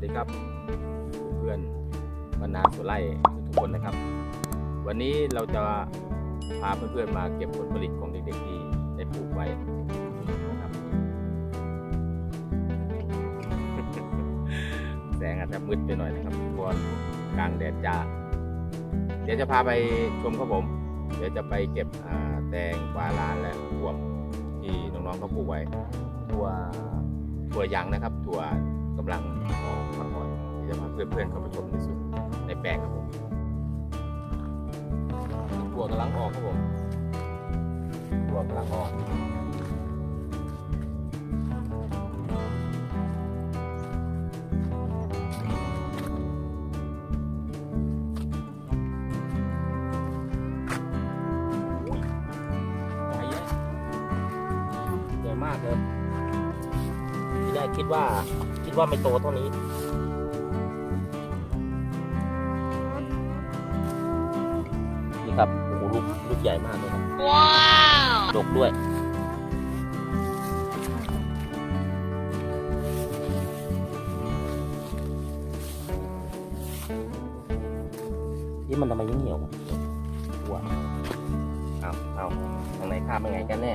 สดีครับ เพื่อนบรรณาสุไลทุกคนนะครับ วันนี้เราจะพาเพื่อนๆมาเก็บผลผลิตของเด็กๆที่ได้ปลูกไว้นะครับแสงอาจจะมืดไปหน่อยนะครับเพราะกลางแดดจ้าเดี๋ยวจะพาไปชมครับผม เดี๋ยวจะไปเก็บแตงกวาล้านและถั่วที่น้องๆเขาปลูกไว้ถั่วถั่วยางนะครับถั่ว กำลังออกมาก่อนเดี๋ยวจะพาเพื่อนๆเข้าไปชมในสวนในแปลงครับผมถั่วกำลังออกครับผมถั่วกำลังออกใหญ่อะใหญ่มากเลยที่แรกคิดว่า คิดว่าไม่โตเท่านี้ นี่ครับ โอ้โหลูกลูกใหญ่มากเลยครับ ว้าวดกด้วยนี่มันทำไมยังเหนียวอะว้าวเอาเอาทางไหนข้ามไปไงกันแน่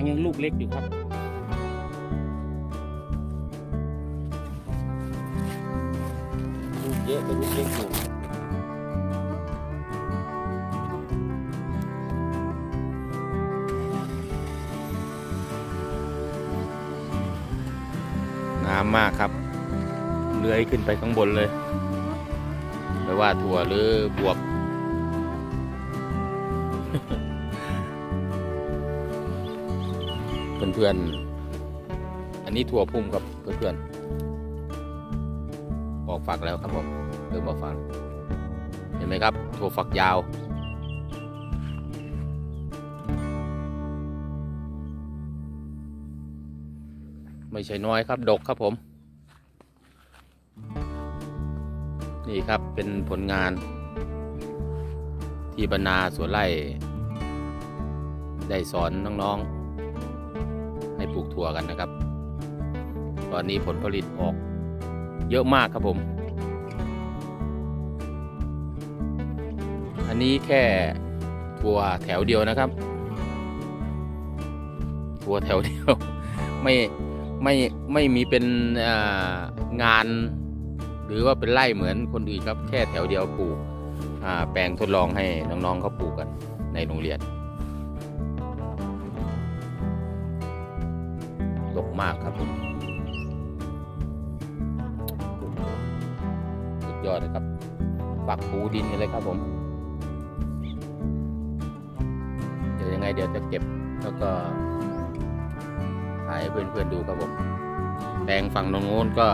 งยังลูกเล็กอยู่ครับลูกเยอะแต่ลูกเล็กอยู่งามมากครับเลื้อยขึ้นไปข้างบนเลยไม่ว่าถั่วหรือบวบ เพื่อนๆ อันนี้ถั่วพุ่มครับเพื่อนๆออกฝักแล้วครับผมเริ่มออกฝักเห็นไหมครับถั่วฝักยาว ไม่ใช่น้อยครับดกครับผม นี่ครับเป็นผลงาน ที่บรรณาสวนไร่ได้สอนน้องๆ ปลูกถั่วกันนะครับ ตอนนี้ผลผลิตออกเยอะมากครับผม อันนี้แค่ถั่วแถวเดียวนะครับ ถั่วแถวเดียว ไม่ไม่ไม่มีเป็นางาน หรือว่าเป็นไร่เหมือนคนอื่นครับแค่แถวเดียวปลูกแปลงทดลองให้น้องๆเขาปลูกกันในโรงเรียน มากครับผมสุดยอดเลยครับฝักปูดินเลยครับผม เดี๋ยวยังไงเดี๋ยวจะเก็บแล้วก็ถ่ายให้เพื่อนๆดูครับผมแตงฝั่งตรงโน้นก็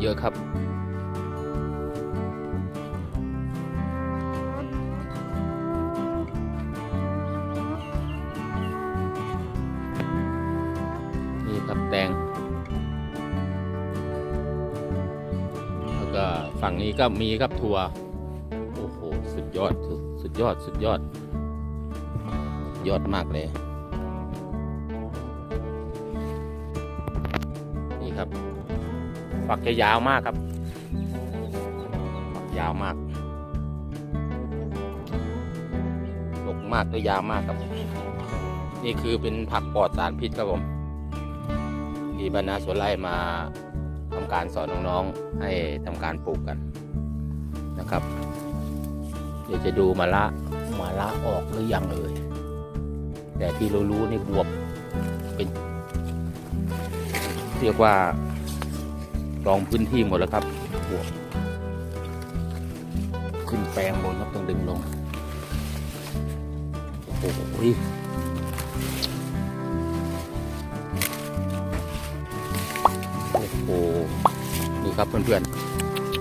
เยอะครับ งนี้ก็มีครับทัวร์โอ้โหสุดยอดสุดยอดสุดยอด ยอดมากเลย นี่ครับ ฝักจะยาวมากครับ ฝักยาวมากดกมากและยาวมากครับ นี่คือเป็นผักปลอดสารพิษครับผมที่บรรณาสวนไร่มา ทำการสอนน้องๆให้ทำการปลูกกันนะครับ เดี๋ยวจะดูมาละมาละออกหรือยังเอ่ยแต่ที่เรารู้นี่บวบเป็น เรียกว่าลองพื้นที่หมดแล้วครับบวบขึ้นแปลงบนครับต้องดึงลงโอ้โห นี่ครับเพื่อน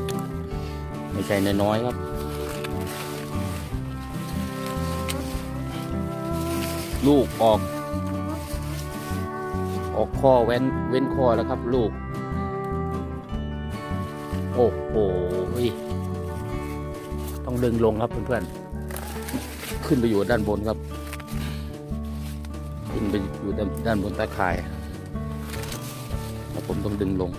ๆไม่ใช่น้อยๆครับ ลูกออก ออกข้อเว้นเว้นข้อแล้วครับ ลูก โอ้โหต้องดึงลงครับเพื่อนๆขึ้นไปอยู่ด้านบนครับ ขึ้นไปอยู่ด้านบนตาข่าย ต้องดึงลง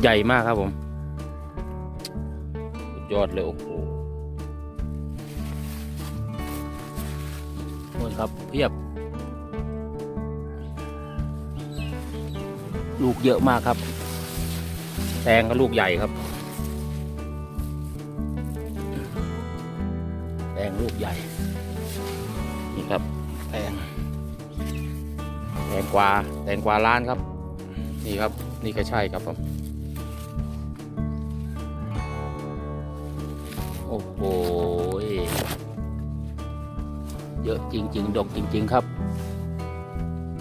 ใหญ่มากครับผมยอดเลยโอ้โหนู่นครับเพียบ ลูกเยอะมากครับ แตงก็ลูกใหญ่ครับ งลูกใหญ่ นี่ครับ แตง แตงกวา แตงกวาล้านครับ นี่ครับ นี่ก็ใช่ครับผม โอ้โห เยอะจริง ๆ ดกจริง ๆ ครับ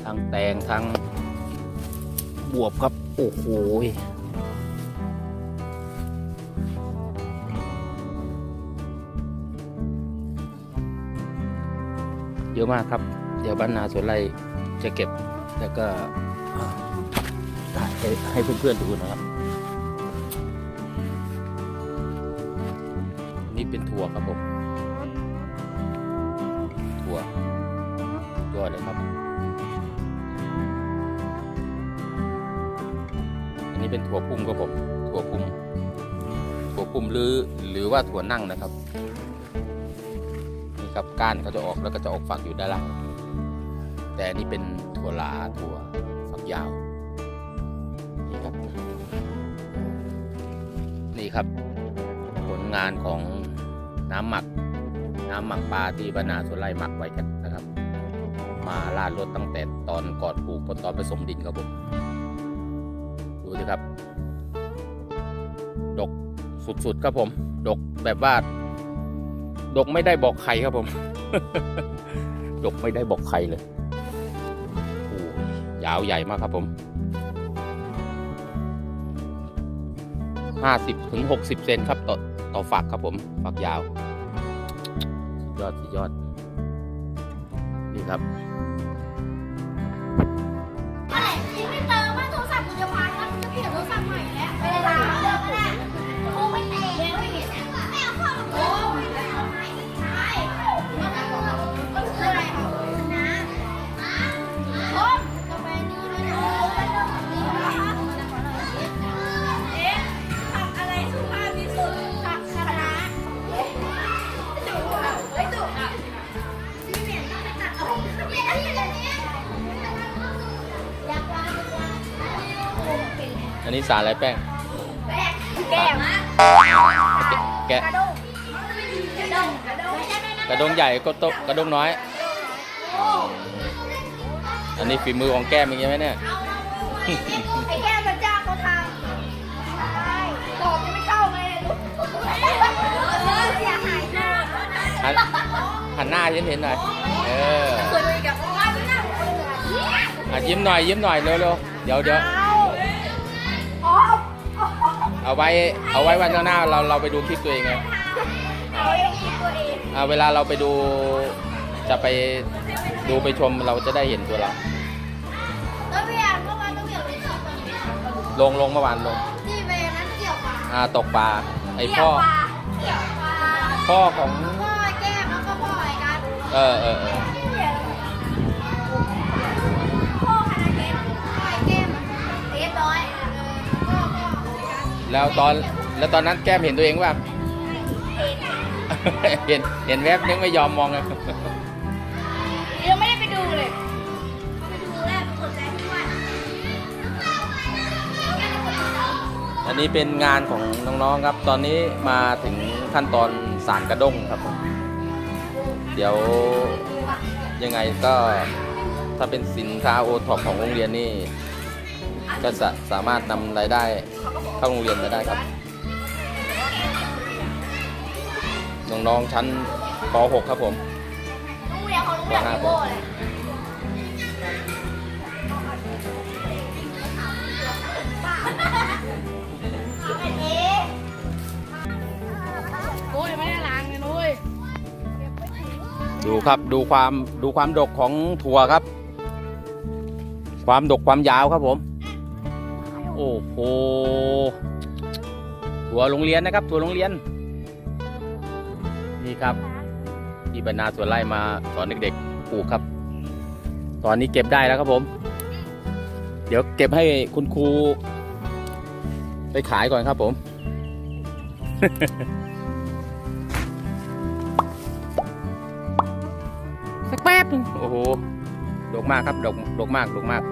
ทั้งแตงทั้งบวบครับ โอ้โห ยอะมากครับ เดี๋ยวบ้านนาสวนไร่จะเก็บแล้วก็ถ่ายให้ให้เพื่อนๆดูนะครับ นี่เป็นถั่วครับผมถั่วยอดเลยครับ อันนี้เป็นถั่วพุ่มครับผมถั่วพุ่มถั่วพุ่มหรือหรือว่าถั่วนั่งนะครับ นี่ครับก้านเขาจะออกแล้วก็จะออกฝักอยู่ด้านล่าง แต่นี่เป็นถั่วลาถั่วฝักยาวนี่ครับ นี่ครับ ผลงานของน้ำหมัก น้ำหมักปลาที่บรรณาสวนไร่หมักไว้กันนะครับ มาลาดรถตั้งแต่ตอนก่อนปลูกตอนผสมดินครับผมดูสิครับ ดกสุดๆครับผม ดกแบบว่า ดกไม่ได้บอกใครครับผม ดกไม่ได้บอกใครเลยโอ้ยาวใหญ่มากครับผมห้าสิบถึงหกสิบเซนครับต่อต่อฝักครับผมฝักยาว ยอดสุดยอด นี่ครับ อันนี้สารอะไรแป้งแบกแก้มอะแกะ กระด้งกระด้งกระด้งกระดงใหญ่ก็โตกระดงน้อย อันนี้ฝีมือของแก้มเองใช่ไหมเนี่ย ไอ้แก้มพระเจ้าเขาทำใช่ตอบยังไม่เข้าไงลูกเสียหายหน้าหันหันหน้าฉันเห็นหน่อย เออสวยกับว่าไม่น่าอะยิ้มหน่อยยิ้มหน่อยเร็วๆเดี๋ยวเดี๋ยวอ๋อ เอาไว้เอาไว้วันข้างหน้าเราเราไปดูคลิปตัวเองไงเอาเองตัวเองอะเวลาเราไปดูจะไปดูไปชมเราจะได้เห็นตัวเราแล้วพี่อ่านเมื่อวานต้องเกี่ยวกับสอบตอนนี้ลงลงเมื่อวานลงที่เวนั้นเกี่ยวกับอ่าตกปลาไอพ่อเกี่ยวปลาพ่อของพ่อแก้มแล้วก็พ่อไอ้กันเออเออเออพ่อ แล้วตอนแล้วตอนนั้นแก้มเห็นตัวเองว่า เห็นเห็นแวบนึงไม่ยอมมองเลยยังไม่ได้ไปดูเลยไปดูแรกกดใจที่ว่าอันนี้เป็นงานของน้องๆครับ ตอนนี้มาถึงขั้นตอนสารกระด้งครับผมเดี๋ยวยังไงก็ถ้าเป็นสินค้าโอท็อปของโรงเรียนนี่ ก็จะสามารถนำรายได้เข้าโรงเรียนมาได้ครับ น้องๆชั้นป .6 ครับผมโรงเรียนเขาโรงเรียนโบ้เลยโอ้ยไม่ได้ล้างเลยนุ้ยดูครับดูความดูความดกของถั่วครับ ความดกความยาวครับผม โอ้โหถั่วโรงเรียนนะครับถั่วโรงเรียน นี่ครับที่บรรณาสวนไร่มาสอนเด็กๆปลูกครับ ตอนนี้เก็บได้แล้วครับผม เดี๋ยวเก็บให้คุณครู ไปขายก่อนครับผม สักแป๊บหนึงโอ้โหดกมากครับดกดกมากดกมาก